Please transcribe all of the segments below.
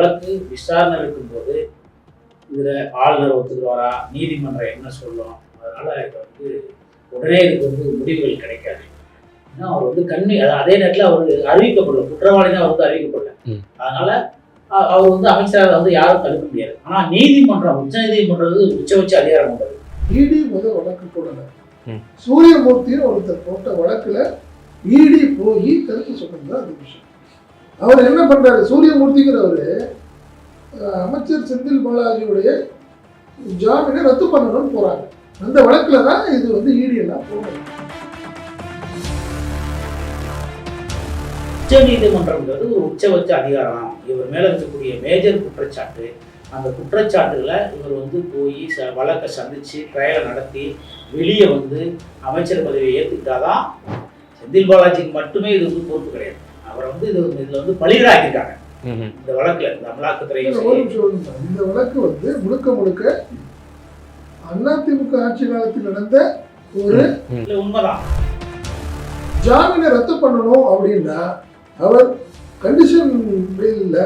வழக்கு விசாரணை இருக்கும்போது இதில் ஆளுநர் ஒத்துக்குவாரா? நீதிமன்றம் என்ன சொல்லும்? அதனால இது வந்து உடனே இதுக்கு வந்து முடிவுகள் கிடைக்காது. ஏன்னா அவர் வந்து கண்ணி அது அதே நேரத்தில் அவர் அறிவிக்கப்படல குற்றவாளி தான் அவர் வந்து அறிவிக்கப்படல. அதனால அவர் வந்து அமைச்சராக வந்து யாரும் தடுக்க முடியாது. ஆனால் நீதிமன்றம் உச்ச நீதிமன்றம் வந்து உச்சபட்ச அதிகாரம் கொண்டது. இடி முதல் வழக்கு போடல. ம். சூரியமூர்த்தின்னு ஒருத்தர் போட்ட வழக்குல இடி போய் கருத்து சொன்னது அந்த விஷயம். அவர் என்ன பண்ணுறாரு சூரியமூர்த்திங்கிறவர் அமைச்சர் செந்தில் பாலாஜியுடைய ஜாமீனை ரத்து பண்ணணும்னு போகிறாங்க அந்த வழக்கில் தான் இது வந்து ஈடியெல்லாம் போகணும் உச்ச நீதிமன்றம்ங்கிறது ஒரு உச்சபட்ச அதிகாரம். இவர் மேலே இருக்கக்கூடிய மேஜர் குற்றச்சாட்டு. அந்த குற்றச்சாட்டுகளை இவர் வந்து போய் ச வழக்கை சந்தித்து ட்ரையலை நடத்தி வெளியே வந்து அமைச்சர் பதவியை ஏற்றுக்கிட்டாதான் செந்தில் பாலாஜிக்கு மட்டுமே இது வந்து பொறுப்பு கிடையாது. அவரை வந்து இது இதில் வந்து பலிகடாக்கியிருக்காங்க. ம்ஹும். இந்த வழக்கில் இந்த அமலாக்கத்துறை. இந்த வழக்கு வந்து முழுக்க முழுக்க அதிமுக ஆட்சி காலத்தில் நடந்த ஒரு உண்மைதான். ஜாமீனை ரத்து பண்ணணும் அப்படின்னா அவர் கண்டிஷன் இல்லை.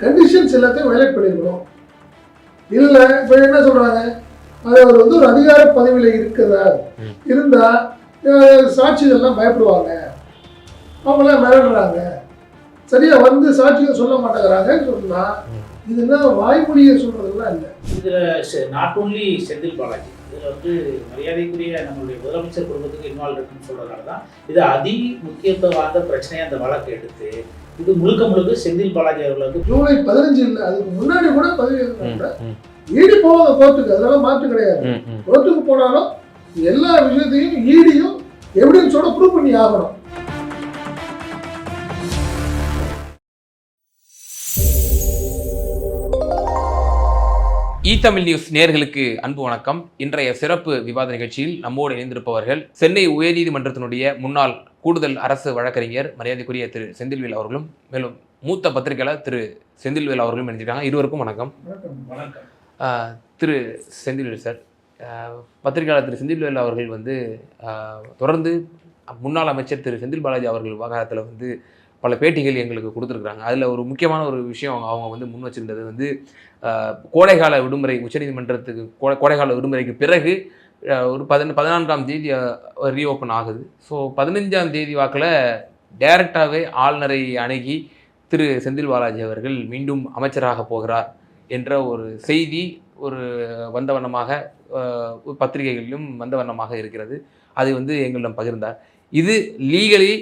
கண்டிஷன்ஸ் எல்லாத்தையும் வயலேட் பண்ணிருக்கணும். இல்லை இப்போ என்ன சொல்றாங்க? அது அவர் வந்து ஒரு அதிகார பதவியில் இருக்கிறார் ம். இருந்தா அஹ், சாட்சிகள்லாம் பயப்படுவாங்க. அவங்களாம் மிரடுறாங்க சரியா வந்து சாட்சிகள் சொல்ல மாட்டேங்கிறாங்கன்னு சொன்னா ம். இது என்ன வாய்மொழியை சொல்றதெல்லாம் இல்லை. இதில் நாட் ஓன்லி செந்தில் பாலாஜி இதில் வந்து மரியாதைக்குரிய நம்மளுடைய முதலமைச்சர் குடும்பத்துக்கு இன்வால்வ் இருக்குன்னு சொல்றதுனால தான் இது அதி முக்கியத்துவம் வாய்ந்த பிரச்சனையை அந்த வழக்கை எடுத்து இது முழுக்க முழுக்க செந்தில் பாலாஜி அவர்கள் வந்து ஜூலை பதினஞ்சு இல்லை அதுக்கு முன்னாடி கூட ம், ஈடி போவாங்க கோர்ட்டுக்கு அதெல்லாம் மாற்று கிடையாது. கோர்ட்டுக்கு போனாலும் எல்லா விஷயத்தையும் ஈடியும் எவிடன்ஸோட ப்ரூவ் பண்ணி ஆகணும். இ தமிழ் நியூஸ் நேர்களுக்கு அன்பு வணக்கம். இன்றைய சிறப்பு விவாத நிகழ்ச்சியில் நம்மோடு இணைந்திருப்பவர்கள் சென்னை உயர்நீதிமன்றத்தினுடைய முன்னாள் கூடுதல் அரசு வழக்கறிஞர் மரியாதைக்குரிய திரு செந்தில்வேல் அவர்களும் மேலும் மூத்த பத்திரிகையாளர் திரு செந்தில்வேல் அவர்களும் இணைஞ்சிருக்காங்க இருவருக்கும் வணக்கம். திரு செந்தில்வேல் சார். பத்திரிகையாளர் திரு செந்தில்வேல் அவர்கள் வந்து தொடர்ந்து முன்னாள் அமைச்சர் திரு செந்தில் பாலாஜி அவர்கள் விவகாரத்தில் வந்து பல பேட்டிகள் எங்களுக்கு கொடுத்துருக்குறாங்க. அதில் ஒரு முக்கியமான ஒரு விஷயம் அவங்க- வந்து முன் வச்சுருந்தது வந்து கோடைகால விடுமுறை உச்சநீதிமன்றத்துக்கு கோடை கோடைகால விடுமுறைக்கு பிறகு ஒரு பதின பதினான்காம் தேதி ரீஓப்பன் ஆகுது. ஸோ பதினஞ்சாம் தேதி வாக்கில் டைரக்டாகவே ஆளுநரை அணுகி திரு செந்தில் பாலாஜி அவர்கள் மீண்டும் அமைச்சராக போகிறார் என்ற ஒரு செய்தி ஒரு வந்த வண்ணமாக பத்திரிகைகளிலும் வந்த வண்ணமாக இருக்கிறது. அதை வந்து எங்களிடம் பகிர்ந்தார். இது லீகலி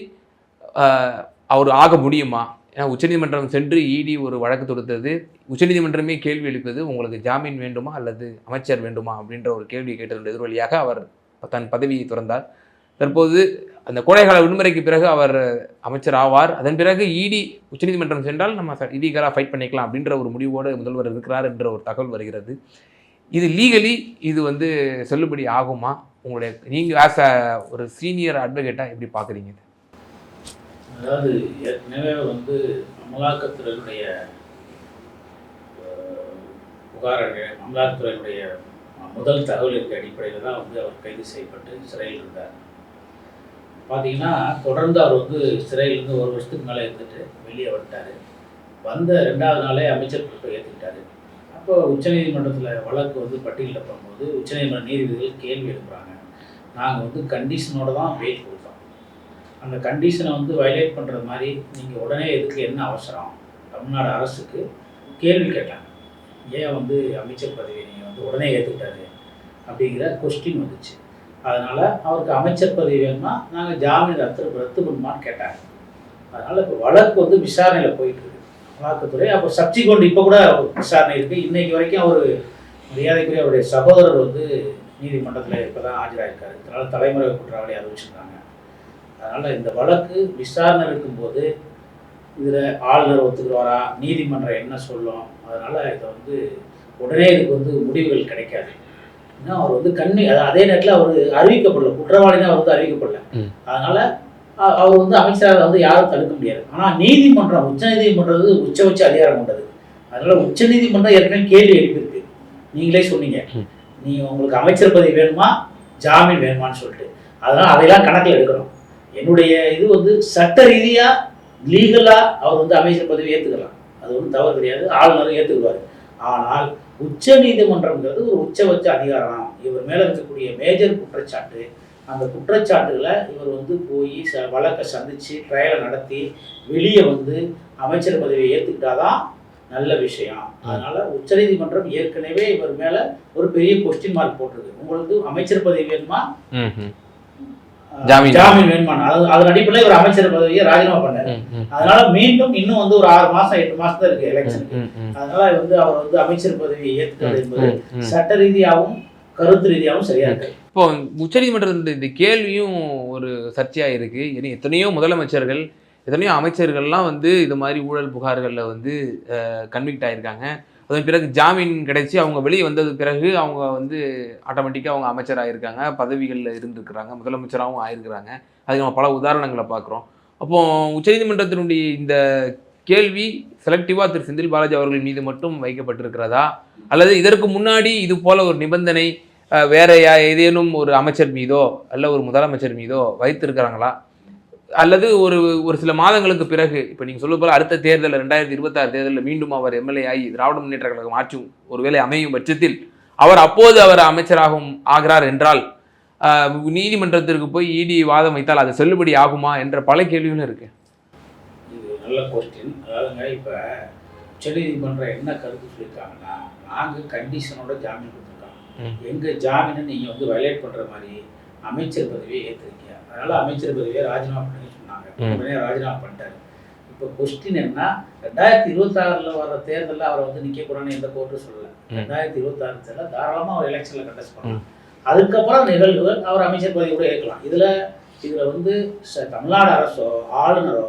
அவர் ஆக முடியுமா? ஏன்னா உச்சநீதிமன்றம் சென்று இடி ஒரு வழக்கு தொடுத்தது. உச்சநீதிமன்றமே கேள்வி எழுப்பியது உங்களுக்கு ஜாமீன் வேண்டுமா அல்லது அமைச்சர் வேண்டுமா? அப்படின்ற ஒரு கேள்வி கேட்டதன் எதிர்வழியாக அவர் தன் பதவியை துறந்தார். தற்போது அந்த கோடைகால விடுமுறைக்கு பிறகு அவர் அமைச்சர் ஆவார். அதன் பிறகு இடி உச்சநீதிமன்றம் சென்றால் நம்ம இடிகராக ஃபைட் பண்ணிக்கலாம் அப்படின்ற ஒரு முடிவோடு முதல்வர் இருக்கிறார் என்ற ஒரு தகவல் வருகிறது. இது லீகலி இது வந்து செல்லுபடி ஆகுமா? உங்களுடைய நீங்கள் ஆஸ் அ ஒரு சீனியர் அட்வொகேட்டாக எப்படி பார்க்குறீங்க அதாவது ஏற்கனவே வந்து அமலாக்கத்துறையினுடைய அஹ், புகார் அமலாக்கத்துறையினுடைய முதல் தகவலிற்கு அடிப்படையில் தான் வந்து அவர் கைது செய்யப்பட்டு சிறையில் இருந்தார். பார்த்தீங்கன்னா தொடர்ந்து அவர் வந்து சிறையிலேருந்து ஒரு வருஷத்துக்கு மேலே இருந்துட்டு வெளியே வந்துட்டார். வந்த ரெண்டாவது நாளே அமைச்சர் பொறுப்பை ஏற்றுக்கிட்டாரு அப்போ உச்சநீதிமன்றத்தில் வழக்கு வந்து பட்டியலில் போகும்போது உச்சநீதிமன்ற நீதிபதிகள் கேள்வி எழுப்புறாங்க. நாங்கள் வந்து கண்டிஷனோட தான் வெயிட் அந்த கண்டிஷனை வந்து வயலேட் பண்ணுற மாதிரி நீங்கள் உடனே எதுக்கு என்ன அவசரம்? தமிழ்நாடு அரசுக்கு கேள்வி கேட்டாங்க. ஏன் வந்து அமைச்சர் பதவியை நீங்கள் வந்து உடனே ஏற்றுக்கிட்டாரு அப்படிங்கிற கொஸ்டின் வந்துச்சு. அதனால் அவருக்கு அமைச்சர் பதவி வேணும்னா நாங்கள் ஜாமீன் ரத்து ரத்து பண்ணுமான்னு கேட்டாங்க. அதனால் இப்போ வழக்கு வந்து விசாரணையில் போயிட்டுருக்கு. அமலாக்கத்துறை அப்போ சப்சிக்வெண்ட் இப்போ கூட விசாரணை இருக்குது இன்னைக்கு வரைக்கும் அவர் மரியாதைக்குரிய அவருடைய சகோதரர் வந்து நீதிமன்றத்தில் இப்போ தான் ஆஜராகிருக்காரு இதனால் தலைமுறை குற்றவாளி அறிவிச்சிருக்காங்க அதனால் இந்த வழக்கு விசாரணை இருக்கும்போது இதில் ஆளுநர் ஒத்துக்குவாரா? நீதிமன்றம் என்ன சொல்லும்? அதனால் இதை வந்து உடனே இதுக்கு வந்து முடிவுகள் கிடைக்காது. இன்னும் அவர் வந்து கண்ணி அது நேரத்தில் அவர் அறிவிக்கப்படல. குற்றவாளினா அவர் வந்து அறிவிக்கப்படல. அதனால் அவர் வந்து அமைச்சராக வந்து யாரும் தடுக்க முடியாது. ஆனால் நீதிமன்றம் உச்ச நீதிமன்றம் வந்து உச்சபட்ச அதிகாரம் கொண்டது. அதனால் உச்ச நீதிமன்றம் ஏற்கனவே கேள்வி எழுப்பியிருக்கு. நீங்களே சொன்னீங்க. நீ உங்களுக்கு அமைச்சர் பதவி வேணுமா? ஜாமீன் வேணுமான்னு சொல்லிட்டு. அதனால் அதையெல்லாம் கணக்கில் எடுக்கணும். என்னுடைய இது வந்து சட்ட ரீதியாக லீகலாக அவர் வந்து அமைச்சர் பதவி ஏற்றுக்கலாம் அது ஒன்றும் தவறு கிடையாது. ஆளுநரும் ஏற்றுக்குவார் ஆனால் உச்ச நீதிமன்றம்ங்கிறது ஒரு உச்சபட்ச அதிகாரம். இவர் மேலே இருக்கக்கூடிய மேஜர் குற்றச்சாட்டு. அந்த குற்றச்சாட்டுகளை இவர் வந்து போய் ச வழக்கை சந்தித்து ட்ரையலை நடத்தி வெளியே வந்து அமைச்சர் பதவியை ஏற்றுக்கிட்டாதான் நல்ல விஷயம். அதனால உச்சநீதிமன்றம் ஏற்கனவே இவர் மேலே ஒரு பெரிய கொஸ்டின் மார்க் போட்டிருக்கு. உங்களுக்கு அமைச்சர் பதவி வேணுமா? ஜாமீன். ஜாமீன் வேணுமா அது அதன் அடிப்படையில் இவர் அமைச்சர் பதவியை ராஜினாமா பண்ணாரு. அதனால மீண்டும் இன்னும் வந்து ஒரு ஆறு மாசம் எட்டு மாசம் தான் இருக்கு எலெக்ஷனுக்கு அதனால வந்து அவர் வந்து அமைச்சர் பதவியை ஏற்றுக்கிறது என்பது. சட்ட ரீதியாகவும் கருத்து ரீதியாகவும் சரியா இருக்கு. இப்போ உச்சநீதிமன்றத்தின் இந்த கேள்வியும் ஒரு சர்ச்சையா இருக்கு. இனி எத்தனையோ முதலமைச்சர்கள் எத்தனையோ அமைச்சர்கள்லாம் வந்து இது மாதிரி ஊழல் புகார்களில் வந்து கன்விக்ட் ஆயிருக்காங்க. அதன் பிறகு ஜாமீன் கிடைச்சி அவங்க வெளியே வந்தது பிறகு அவங்க வந்து ஆட்டோமேட்டிக்காக அவங்க அமைச்சராக இருக்காங்க பதவிகளில் இருந்திருக்கிறாங்க. முதலமைச்சராகவும் ஆயிருக்கிறாங்க. அதுக்கு நம்ம பல உதாரணங்களை பார்க்குறோம். அப்போ உச்சநீதிமன்றத்தினுடைய இந்த கேள்வி செலக்டிவாக திரு செந்தில் பாலாஜி அவர்கள் மீது மட்டும் வைக்கப்பட்டிருக்கிறதா? அல்லது இதற்கு முன்னாடி இது போல ஒரு நிபந்தனை வேற யா- ஏதேனும் ஒரு அமைச்சர் மீதோ அல்ல ஒரு முதலமைச்சர் மீதோ வைத்திருக்கிறாங்களா? அல்லது ஒரு ஒரு சில மாதங்களுக்கு பிறகு இப்போ நீங்கள் சொல்ல போல அடுத்த தேர்தலில் ரெண்டாயிரத்தி இருபத்தாறு தேர்தலில் மீண்டும் அவர் எம்எல்ஏ ஆகி திராவிட முன்னேற்ற கழகம் ஆட்சி ஒருவேளை அமையும் பட்சத்தில் அவர் அப்போது அவர் அமைச்சராகும் ஆகிறார் என்றால் நீதிமன்றத்திற்கு போய் இடி வாதம் வைத்தால் அது செல்லுபடி ஆகுமா என்ற பல கேள்விகளும் இருக்கு. இது நல்ல கொஸ்டின் அதாவதுங்க இப்போ உச்சநீதிமன்றம் என்ன கருத்து சொல்லியிருக்காங்கன்னா நாங்கள் கண்டிஷனோட ஜாமீன் கொடுத்துருக்கோம். ம். எங்கள் ஜாமீனை நீங்கள் வந்து வயலேட் பண்ணுற மாதிரி அமைச்சர் பதவியை ஏற்றிருக்கீங்க அதனால அமைச்சர் பதவியை ராஜினாமா பண்ணி சொன்னாங்க. உடனே ராஜினாமா பண்ணிட்டாரு. இப்போ கொஸ்டின் என்ன ரெண்டாயிரத்தி இருபத்தாறில் வர தேர்தலில் அவரை வந்து நிற்கக்கூடாதுன்னு எந்த கோர்ட்டும் சொல்லலை. ரெண்டாயிரத்தி இருபத்தாறு தேர்தலில் தாராளமாக அவர் எலெக்ஷனில் கண்டஸ்ட் பண்ணலாம். அதுக்கப்புறம் நிகழ்வு அவர் அமைச்சர் பதவி கூட ஏற்கலாம். இதில் இதில் வந்து தமிழ்நாடு அரசோ ஆளுநரோ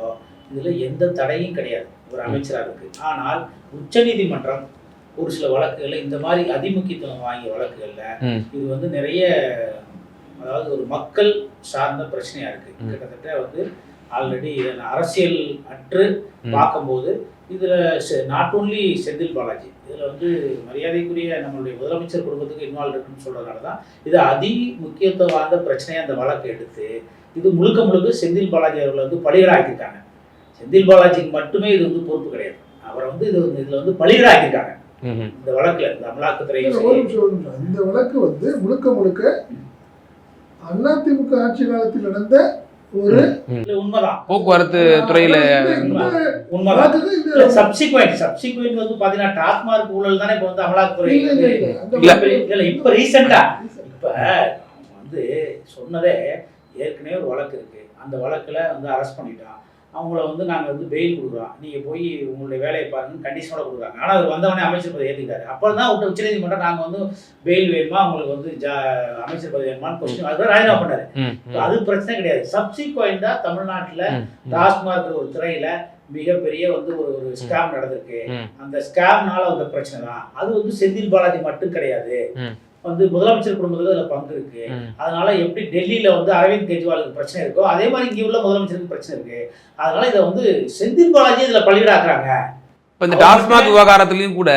இதில் எந்த தடையும் கிடையாது. ஒரு அமைச்சராக இருக்கு. ஆனால் உச்சநீதிமன்றம் ஒரு சில வழக்குகளில் இந்த மாதிரி அதிமுக்கியத்துவம் வாங்கிய வழக்குகளில். இது வந்து நிறைய அதாவது ஒரு மக்கள் சார்ந்த பிரச்சனையா இருக்கு. கிட்டத்தட்ட வந்து ஆல்ரெடி அரசியல் அற்று. பார்க்கும்போது இதுல நாட் ஓன்லி செந்தில் பாலாஜி இதுல வந்து மரியாதைக்குரிய நம்மளுடைய முதலமைச்சர் குடும்பத்துக்கு இன்வால்வ் இருக்குன்னு சொல்றதுனால தான் இது அதி முக்கியத்துவம் வாய்ந்த பிரச்சனையை அந்த வழக்கு எடுத்து இது முழுக்க முழுக்க செந்தில் பாலாஜி அவர்களை வந்து பலிகடாக்கியிருக்காங்க. செந்தில் பாலாஜிக்கு மட்டுமே இது வந்து பொறுப்பு கிடையாது. அவரை வந்து இது வந்து இதுல வந்து ம் இந்த வழக்குல இந்த அமலாக்கத்துறை இந்த வழக்கு வந்து முழுக்க முழுக்க அதிமுக ஆட்சி காலத்தில் நடந்த ஒரு உண்மைதான். போக்குவரத்து துறையில சப்சிக்வெண்ட் சப்சிக்வெண்ட் வந்து பாத்தீங்கன்னா டாஸ்மார்க் ஊழல் தானே இப்போ வந்து அமலாக்கத்துறை இல்ல, இப்ப ரீசெண்டா இப்ப வந்து சொன்னதே ஏற்கனவே ஒரு வழக்கு இருக்கு. அந்த வழக்குல வந்து அரெஸ்ட் பண்ணிட்டான். அவங்கள வந்து நாங்க வந்து பெயில் கொடுக்குறோம். நீங்க போய் உங்களுடைய வேலையை பாருங்க கண்டிஷனோட கொடுக்குறாங்க. ஆனா அவர் வந்தவொடனே அமைச்சர் பதவி ஏத்திட்டாரு அப்பதான் தான் உச்ச நீதிமன்றம் நாங்க வந்து பெயில் வேணுமா? உங்களுக்கு வந்து ஜா- அமைச்சர் பதவி வேணுமான்னு கொஸ்டின் அதுதான் ராஜினாமா பண்ணாரு. அது பிரச்சனை கிடையாது. சப்சிக்வெண்டா தமிழ்நாட்டுல. டாஸ்மாக் ஒரு துறையில மிகப்பெரிய வந்து ஒரு ஒரு ஸ்கேம் நடந்திருக்கு. அந்த ஸ்கேம்னால வந்த பிரச்சனை தான் அது வந்து செந்தில் பாலாஜி மட்டும் கிடையாது. வந்து முதலமைச்சர் குடும்பத்துல அதுல பங்கு இருக்கு. அதனால எப்படி டெல்லியில வந்து அரவிந்த் கெஜ்ரிவாலுக்கு பிரச்சனை இருக்கோ அதே மாதிரி இங்க உள்ள முதலமைச்சருக்கு பிரச்சனை இருக்கு. அதனால இதை வந்து செந்தில் பாலாஜி இதுல பள்ளியிடாக்குறாங்க இப்போ இந்த டாஸ்மாக் விவகாரத்திலையும் கூட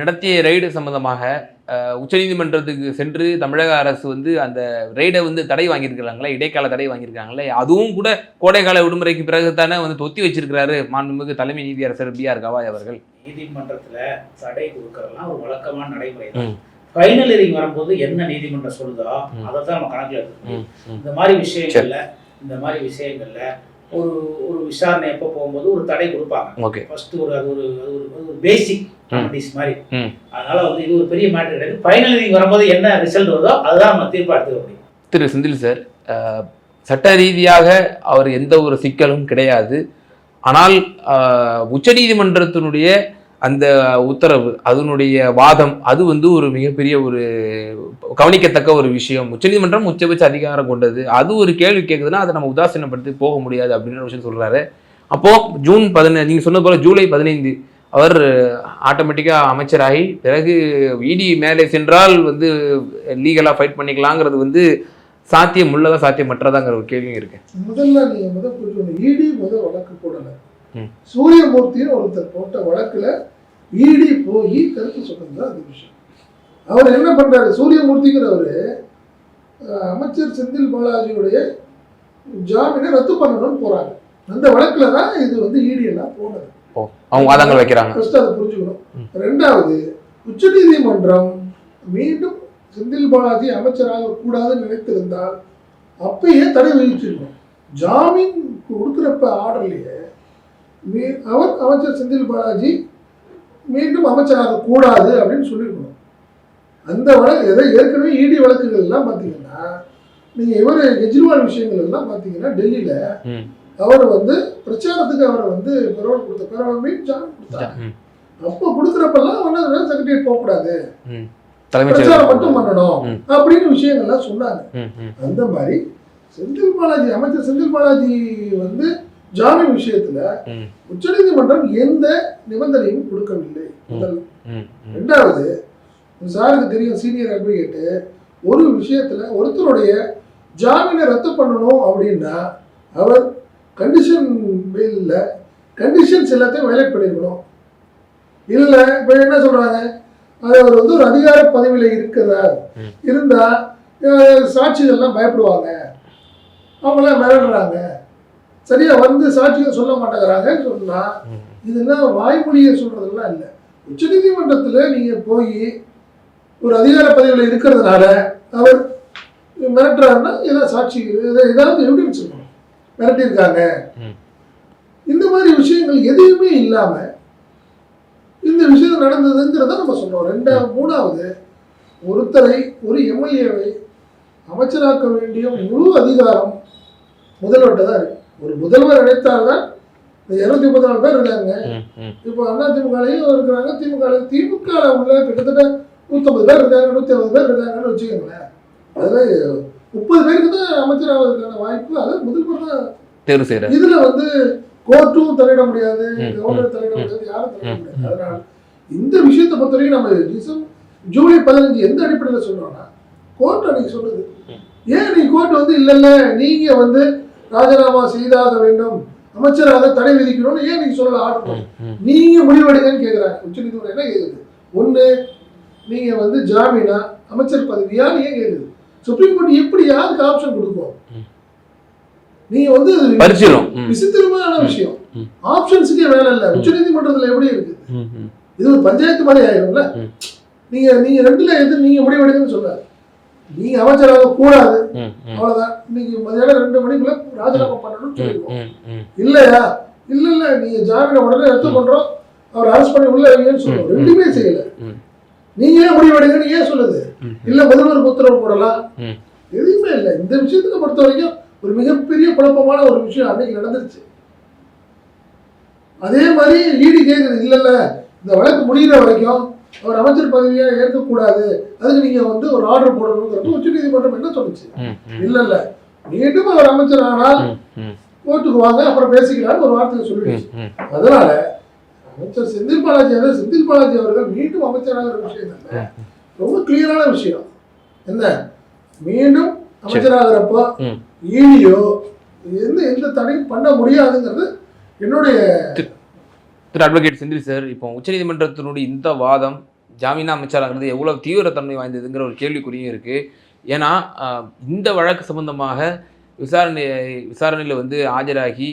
நடத்திய ரெய்டு சம்பந்தமாக உச்சநீதிமன்றத்துக்கு சென்று தமிழக அரசு வந்து அந்த ரெய்டை வந்து தடை வாங்கியிருக்கிறாங்களே இடைக்கால தடை வாங்கியிருக்காங்களே அதுவும் கூட கோடைக்கால விடுமுறைக்கு பிறகு தானே வந்து தொத்தி வச்சிருக்கிறாரு மாண்புமிகு தலைமை நீதியரசர் பி ஆர் கவாய் அவர்கள். நீதிமன்றத்துல தடை கொடுக்கறதுலாம் ஒரு வழக்கமான நடைமுறை ஃபைனல் ஹியரிங் வரும்போது என்ன நீதிமன்றம் சொல்லுதோ. அதை தான் நம்ம கணக்குல எடுக்கணும் ம், ம். இந்த மாதிரி விஷயங்கள்ல இந்த மாதிரி விஷயங்கள்ல ஒரு ஒரு விசாரணை எப்போ போகும்போது ஒரு தடை கொடுப்பாங்க. ஃபர்ஸ்ட் ஒரு அது ஒரு அது ஒரு பேசிக் கமிட்டிஸ் மாதிரி. அதனால வந்து இது ஒரு பெரிய மேட்டர் கிடையாது. ஃபைனல் ஹியரிங் வரும்போது என்ன ரிசல்ட் வருதோ அதுதான் நம்ம தீர்ப்பா எடுத்துக்க முடியும். திரு செந்தில் சார் சட்ட ரீதியாக அவர் எந்த ஒரு சிக்கலும் கிடையாது. ஆனால் உச்சநீதிமன்றத்தினுடைய அந்த உத்தரவு அதனுடைய வாதம் அது வந்து ஒரு மிகப்பெரிய ஒரு கவனிக்கத்தக்க ஒரு விஷயம். உச்சநீதிமன்றம் உச்சபட்ச அதிகாரம் கொண்டது. அது ஒரு கேள்வி கேட்குதுன்னா அதை நம்ம உதாசீனப்படுத்தி போக முடியாது அப்படின்ற விஷயம் சொல்கிறாரு அப்போது ஜூன் பதினஞ்சு நீங்கள் சொன்ன போல் ஜூலை பதினைந்து அவர் ஆட்டோமேட்டிக்காக அமைச்சராகி பிறகு இடி மேலே சென்றால் வந்து லீகலாக ஃபைட் பண்ணிக்கலாங்கிறது வந்து சாத்தியம் உள்ளதா சாத்தியமற்றதாங்கிற ஒரு கேள்வியும் இருக்கு. முதல்ல நீங்கள் முதல் இடி முதல் வழக்கு போடல. சூரியமூர்த்தின்னு ஒருத்தர் போட்ட வழக்குல இடி போய் கருத்து சொன்னது அது விஷயம். அவர் என்ன பண்றாரு? சூரியமூர்த்திங்கிறவரு அமைச்சர் செந்தில் பாலாஜியுடைய ஜாமீனை ரத்து பண்ணணும்னு போறாங்க அந்த வழக்குல தான் இது வந்து இடி எல்லாம் போனது. அவங்க வாதங்கள் வைக்கிறாங்க. ஃபர்ஸ்ட் அதை புரிஞ்சுக்கணும். ரெண்டாவது உச்சநீதிமன்றம் மீண்டும் செந்தில் பாலாஜி அமைச்சராக கூடாதுன்னு நினைத்திருந்தால் அப்பயே தடை விதிச்சிருக்கணும் ஜாமீன் கொடுக்குறப்ப ஆர்டர்லயே மீ- அவர் அமைச்சர் செந்தில் பாலாஜி மீண்டும் அமைச்சராக கூடாது அப்படின்னு சொல்லியிருக்கணும். அந்த வழக்கு எதை ஏற்கனவே இடி வழக்குகள் எல்லாம் பார்த்தீங்கன்னா நீங்கள் இவர் கெஜ்ரிவால் விஷயங்கள் எல்லாம் பார்த்தீங்கன்னா டெல்லியில் அவர் வந்து பிரச்சாரத்துக்கு அவரை வந்து பெரோல் கொடுத்த பெரோல் மீன் ஜாமீன் கொடுத்தாங்க அப்போ கொடுக்குறப்பெல்லாம் ஒன்றும் செக்ரட்டரியேட் போகக்கூடாது. பிரச்சாரம் மட்டும் பண்ணணும். அப்படின்னு விஷயங்கள்லாம் சொன்னாங்க. அந்த மாதிரி செந்தில் பாலாஜி அமைச்சர் செந்தில் பாலாஜி வந்து ஜாமீன் விஷயத்துல ம். உச்சநீதிமன்றம் எந்த நிபந்தனையும் கொடுக்கவில்லை. முதல். ரெண்டாவது சாருக்கு தெரியும் சீனியர் அட்வொகேட்டு ஒரு விஷயத்துல ஒருத்தருடைய ஜாமீனை ரத்து பண்ணணும் அப்படின்னா அவர் கண்டிஷன் பெயிலில் கண்டிஷன்ஸ் எல்லாத்தையும் வயலேட் பண்ணியிருக்கணும் இல்லை இப்போ என்ன சொல்றாங்க? அது அவர் வந்து ஒரு அதிகார பதவியில் இருக்கிறார் ம். இருந்தா அஹ், சாட்சிகள்லாம் பயப்படுவாங்க. அவங்களாம் மிரடுறாங்க சரியா வந்து சாட்சிகள் சொல்ல மாட்டேங்கிறாங்கன்னு சொன்னா இதெல்லாம் வாய்மொழியை சொல்றதெல்லாம் இல்லை. உச்சநீதிமன்றத்துல நீங்க போய் ஒரு அதிகார பதவியில் இருக்கிறதுனால அவர் மிரட்டுறாருன்னா ஏதாவது சாட்சி ஏதா- ஏதாவது எவிடன்ஸ் இருக்கணும் மிரட்டியிருக்காங்க. இந்த மாதிரி விஷயங்கள் எதுவுமே இல்லாம இந்த விஷயம் நடந்ததுங்கிறத நம்ம சொல்றோம். ரெண்டாவது மூணாவது ஒருத்தரை ஒரு எம்எல்ஏவை அமைச்சராக்க வேண்டிய முழு அதிகாரம் முதல்வர்கிட்ட தான் இருக்கு. ஒரு முதல்வர் நினைத்தால்தான் இருநூத்தி முப்பத்தி நாலு பேர் இருக்காங்க. இப்போ அண்ணா திமுகலையும் இருக்கிறாங்க. திமுக திமுக உள்ள கிட்டத்தட்ட நூற்றம்பது பேர் இருக்காங்க நூற்றி ஐம்பது பேர் இருக்காங்கன்னு வச்சுக்கோங்களேன். அதில் முப்பது பேருக்கு தான் அமைச்சராவதற்கான வாய்ப்பு. அது முதல்வர் தான் தேர்வு செய்கிறார் இதுல வந்து கோர்ட்டும் தலையிட முடியாது கவர்னர் தலையிட முடியாது யாரும் தலையிட முடியாது. அதனால இந்த விஷயத்தை பொறுத்தவரைக்கும் நம்ம டிசம்பர் ஜூலை பதினஞ்சு எந்த அடிப்படையில் சொல்றோம்னா கோர்ட் அன்னைக்கு சொல்லுது. ஏன் நீ கோர்ட் வந்து இல்ல இல்ல நீங்க வந்து ராஜினாமா செய்தாக வேண்டும். அமைச்சராக தடை விதிக்கணும்னு ஏன் நீங்க சொல்லல ஆர்டர் நீங்க முடிவெடுங்கன்னு கேக்குறாங்க உச்சநீதிமன்றம் என்ன கேக்குது ஒண்ணு நீங்க வந்து ஜாமீனா அமைச்சர் பதவியான்னு ஏன் கேக்குது? சுப்ரீம் கோர்ட் எப்படி யாருக்கு ஆப்ஷன் கொடுக்கும். நீங்க வந்து விசித்திரமான விஷயம். ஆப்ஷன்ஸுக்கே வேலை இல்லை. உச்சநீதிமன்றத்துல எப்படி இருக்கு? இது ஒரு பஞ்சாயத்து மாதிரி ஆயிரும்ல. நீங்க நீங்க ரெண்டுல எது நீங்க முடிவெடுங்கன்னு சொல்றாரு. நீங்க அமைச்சராக கூடாது. அவ்வளவுதான். இன்னைக்கு மதியானம் ரெண்டு மணிக்குள்ள ராஜினாமா பண்ணணும்னு ம் சொல்லிருக்கோம் ம் ம். இல்லையா? இல்ல இல்ல. நீங்க ஜாமீனை உடனே ரத்து பண்றோம் அவர் அரெஸ்ட் பண்ணி உள்ள வைங்கன்னு சொல்றோம் ம், ம். ரெண்டுமே செய்யல. நீங்க ஏன் முடிவெடுங்கன்னு ஏன் சொல்லுது. இல்ல முதல்வர் உத்தரவு போடலாம். எதுவுமே இல்லை. இந்த விஷயத்துல பொறுத்த வரைக்கும் ஒரு மிகப்பெரிய குழப்பமான ஒரு விஷயம் அன்னைக்கு நடந்துருச்சு. அதே மாதிரி ஈடி கேக்குது. இல்ல இல்ல. இந்த வழக்கு முடிகிற வரைக்கும் அவர் அமைச்சர் பதவியை ஏற்கக்கூடாது. அதுக்கு நீங்க வந்து ஒரு ஆர்டர் போடணுங்கிறப்ப உச்சநீதிமன்றம் என்ன சொல்லுச்சு? இல்ல இல்ல மீண்டும் அவர் அமைச்சர் ஆனால் கோர்ட்டுக்கு வாங்க அப்புறம் பேசிக்கலாம்னு ஒரு வார்த்தையை சொல்லிடுச்சு. அதனால அமைச்சர் செந்தில் பாலாஜி செந்தில் பாலாஜி அவர்கள் மீண்டும் அமைச்சராக விஷயம் இல்லை. ரொம்ப கிளியரான விஷயம். என்ன? மீண்டும் அமைச்சராகிறப்போ. ஈடியோ எந்த எந்த தடையும் பண்ண முடியாதுங்கிறது என்னுடைய திரு அட்வொகேட் செந்தில் சார் இப்போ உச்சநீதிமன்றத்தினுடைய இந்த வாதம் ஜாமீனா அமைச்சராகிறது எவ்வளோ தீவிரத்தன்மை வாய்ந்ததுங்கிற ஒரு கேள்விக்குறியும் இருக்குது ஏன்னா இந்த வழக்கு சம்பந்தமாக விசாரணை விசாரணையில் வந்து ஆஜராகி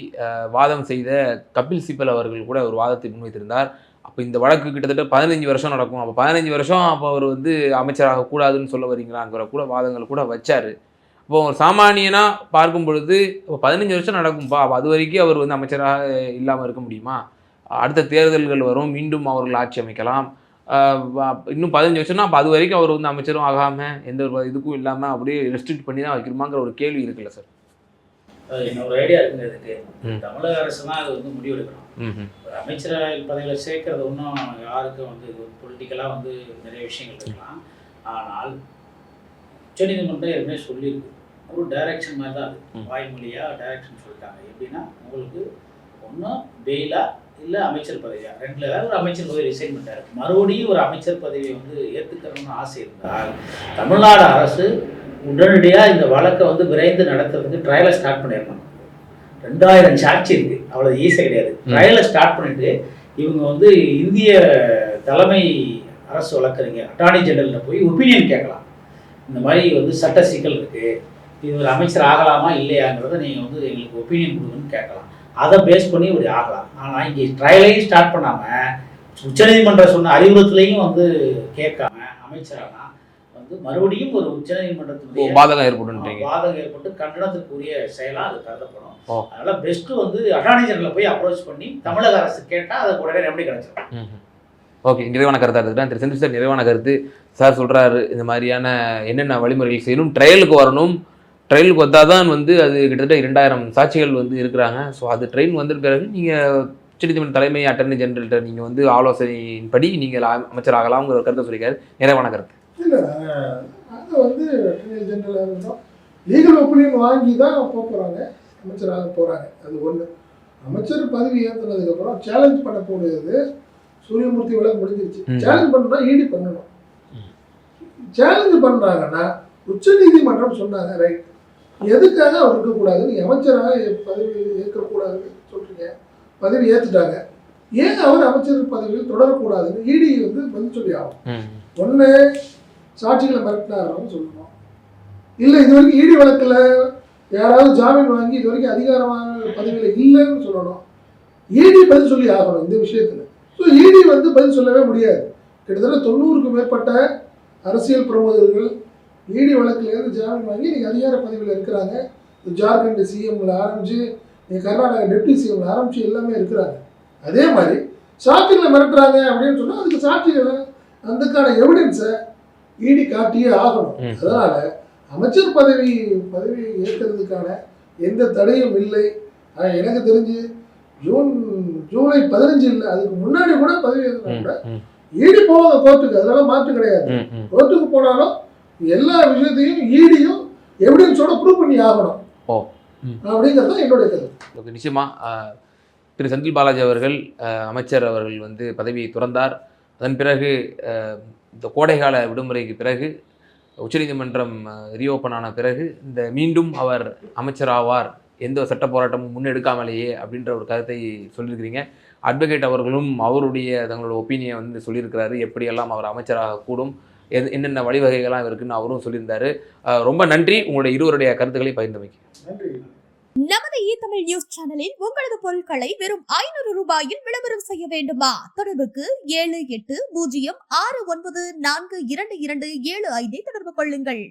வாதம் செய்த கபில் சிபல் அவர்கள் கூட ஒரு வாதத்தை முன்வைத்திருந்தார். அப்போ இந்த வழக்கு கிட்டத்தட்ட பதினஞ்சு வருஷம் நடக்கும். அப்போ பதினஞ்சு வருஷம் அப்போ அவர் வந்து அமைச்சராக கூடாதுன்னு சொல்ல வரீங்களாங்கிற கூட வாதங்கள் கூட வச்சார். இப்போ ஒரு சாமானியனா பார்க்கும் பொழுது இப்போ பதினஞ்சு வருஷம் நடக்கும்பா அப்போ அது வரைக்கும் அவர் வந்து அமைச்சராக இல்லாமல் இருக்க முடியுமா? அடுத்த தேர்தல்கள் வரும் மீண்டும் அவர்கள் ஆட்சி அமைக்கலாம். இன்னும் பதினஞ்சு வருஷம்னா அப்போ அது வரைக்கும் அவர் வந்து அமைச்சரும் ஆகாமல் எந்த ஒரு இதுக்கும் இல்லாமல் அப்படியே ரெஸ்ட்ரிக்ட் பண்ணி தான் வைக்கணுமாங்கிற ஒரு கேள்வி இருக்குல்ல சார். இன்னொரு ஐடியா இருக்குங்க இதுக்கு. ம். தமிழக அரசு தான் அது வந்து முடிவெடுக்கணும். ஒரு பதவியில் சேர்க்கறது ஒன்றும் யாருக்கும் வந்து பொலிட்டிக்கலாக வந்து நிறைய விஷயங்கள் இருக்கலாம். ஆனால் உச்சநீதிமன்றம் ஏற்கனவே சொல்லியிருக்கு. ஒரு டைரக்ஷன் மாதிரி தான் அது. வாய்மொழியாக டைரக்ஷன் சொல்லிட்டாங்க. எப்படின்னா உங்களுக்கு ஒன்றும் பெயிலா இல்லை அமைச்சர் பதவியா? ரெண்டுல ஏதாவது ஒரு அமைச்சர் பதவி ரிசைன் பண்ணிட்டாரு. மறுபடியும் ஒரு அமைச்சர் பதவியை வந்து ஏற்றுக்கணும்னு ஆசை இருந்தால் தமிழ்நாடு அரசு உடனடியாக இந்த வழக்கை வந்து விரைந்து நடத்துறதுக்கு ட்ரையலை ஸ்டார்ட் பண்ணிடணும். ரெண்டாயிரம் சாட்சி இருக்கு. அவ்வளோ ஈஸி கிடையாது ட்ரையலை ஸ்டார்ட் பண்ணிட்டு இவங்க வந்து இந்திய தலைமை அரசு வழக்கறிஞர் அட்டார்னி ஜெனரல்ல போய் ஒப்பீனியன் கேட்கலாம். இந்த மாதிரி வந்து சட்ட சிக்கல் இருக்கு. இது ஒரு அமைச்சர் ஆகலாமா இல்லையாங்கிறத நீங்கள் வந்து எங்களுக்கு ஒப்பீனியன் கொடுங்கன்னு கேட்கலாம். அதை பேஸ் பண்ணி இப்படி ஆகலாம். ஆனால் இங்கே ட்ரையலையும் ஸ்டார்ட் பண்ணாமல் உச்சநீதிமன்றம் சொன்ன அறிவுறுத்தலையும் வந்து கேட்காம அமைச்சரானா வந்து மறுபடியும் ஒரு உச்சநீதிமன்றத்தினுடைய பாதகம் ஏற்படுன்றீங்க வாதம் ஏற்பட்டு கண்டனத்துக்குரிய செயலா அது கருதப்படும். அதனால பெஸ்ட் வந்து அட்டார்னி ஜெனரலை போய் அப்ரோச் பண்ணி தமிழக அரசு கேட்டா அது உடனே ரெமடி கிடைச்சிடும் ஓகே நிறைவான கருத்தாக இருக்குது திரு செந்தில் சார் நிறைவான கருத்து. சார் சொல்கிறாரு இந்த மாதிரியான என்னென்ன வழிமுறைகள் செய்யணும் ட்ரையலுக்கு வரணும் ட்ரையலுக்கு வந்தால் தான் வந்து அது கிட்டத்தட்ட இரண்டாயிரம் சாட்சிகள் வந்து இருக்கிறாங்க. ஸோ அது ட்ரெயின் வந்த பிறகு நீங்கள் உச்சநீதிமன்ற தலைமை அட்டர்னி ஜெனரல்கிட்ட நீங்கள் வந்து ஆலோசனையின்படி நீங்கள் அமைச்சர் ஆகலாம்ங்கிற கருத்தை சொல்லியிருக்காரு. நிறைவான கருத்து இல்லை நாங்கள் வந்து அட்டர்னி ஜெனரலாக இருந்தோம் லீகல் ஒப்பீனியன் வாங்கி தான் போக போகிறாங்க அமைச்சராக போகிறாங்க அது ஒன்று அமைச்சர் பதவி ஏற்றுனதுக்கப்புறம் சேலஞ்ச் பண்ணக்கூடியது சூரியமூர்த்தி விளக்கு முடிஞ்சிருச்சு. சேலஞ்ச் பண்ணணும்னா ஈடி பண்ணணும். சேலஞ்ச் பண்ணுறாங்கன்னா உச்சநீதிமன்றம் சொன்னாங்க ரைட் எதுக்காக அவர் இருக்கக்கூடாது? அமைச்சராக பதவி ஏற்கக்கூடாதுன்னு சொல்றீங்க. பதவி ஏற்றுட்டாங்க ஏன் அவர் அமைச்சர் பதவியில் தொடரக்கூடாதுன்னு இடி வந்து பதில் சொல்லி ஆகும் ஒன்று சாட்சிகளை மிரட்டினாருன்னு சொல்லணும். இல்லை இது வரைக்கும் ஈடி வழக்கில் யாராவது ஜாமீன் வாங்கி இது வரைக்கும் அதிகாரமான பதவியில் இல்லைன்னு சொல்லணும். ஈடி பதில் சொல்லி ஆகணும் இந்த விஷயத்தில். ஸோ ஈடி வந்து பதில் சொல்லவே முடியாது. கிட்டத்தட்ட தொண்ணூறுக்கும் மேற்பட்ட அரசியல் பிரமுகர்கள் ஈடி வழக்கிலேருந்து ஜாமீன் வாங்கி நீங்கள் அதிகார பதவியில் இருக்கிறாங்க. ஜார்க்கண்ட் சிஎம்ல ஆரம்பிச்சு நீங்கள் கர்நாடகா டெப்டி சிஎம்ல ஆரம்பிச்சு எல்லாமே இருக்கிறாங்க. அதே மாதிரி சாட்சிகளை மிரட்டுறாங்க அப்படின்னு சொன்னால் அதுக்கு சாட்சிகளை அதுக்கான எவிடன்ஸை ஈடி காட்டியே ஆகணும். அதனால அமைச்சர் பதவி பதவி ஏற்கிறதுக்கான எந்த தடையும் இல்லை. ஆனா, எனக்கு தெரிஞ்சு ஜூன் ஜூலை பதினஞ்சு இல்லை அதுக்கு முன்னாடி கூட பதவி ஏற்றினா ம். கூட ஈடி போவாங்க கோர்ட்டுக்கு. அதனால மாற்று கிடையாது. கோர்ட்டுக்கு போனாலும் எல்லா விஷயத்தையும் ஈடியும் எவிடன்ஸோட ப்ரூவ் பண்ணி ஆகணும். ஓ. அப்படிங்கிறது தான் என்னுடைய கருத்து. நிச்சயமாக திரு செந்தில் பாலாஜி அவர்கள் அமைச்சர் அவர்கள் வந்து பதவியை துறந்தார். அதன் பிறகு இந்த கோடைகால விடுமுறைக்கு பிறகு உச்சநீதிமன்றம் ரீஓப்பன் ஆன பிறகு இந்த மீண்டும் அவர் அமைச்சர் ஆவார் எந்த சட்ட போராட்டமும் முன்னெடுக்காமலேயே அப்படின்ற ஒரு கருத்தை சொல்லியிருக்கிறீங்க. அட்வொகேட் அவர்களும் அவருடைய தங்களோட ஒப்பீனியை வந்து சொல்லியிருக்கிறாரு. எப்படியெல்லாம் அவர் அமைச்சராக கூடும் எது என்னென்ன வழிவகைகள்லாம் இருக்குன்னு அவரும் சொல்லியிருந்தாரு. ரொம்ப நன்றி. உங்களுடைய இருவருடைய கருத்துக்களை பகிர்ந்தமைக்கு. நன்றி. நமது இ தமிழ் நியூஸ் சேனலில் உங்களது பொருட்களை வெறும் ஐநூறு ரூபாயில் விளம்பரம் செய்ய வேண்டுமா? தொடர்புக்கு ஏழு எட்டு பூஜ்ஜியம் ஆறு ஒன்பது நான்கு இரண்டு இரண்டு ஏழு ஐந்தை தொடர்பு கொள்ளுங்கள்.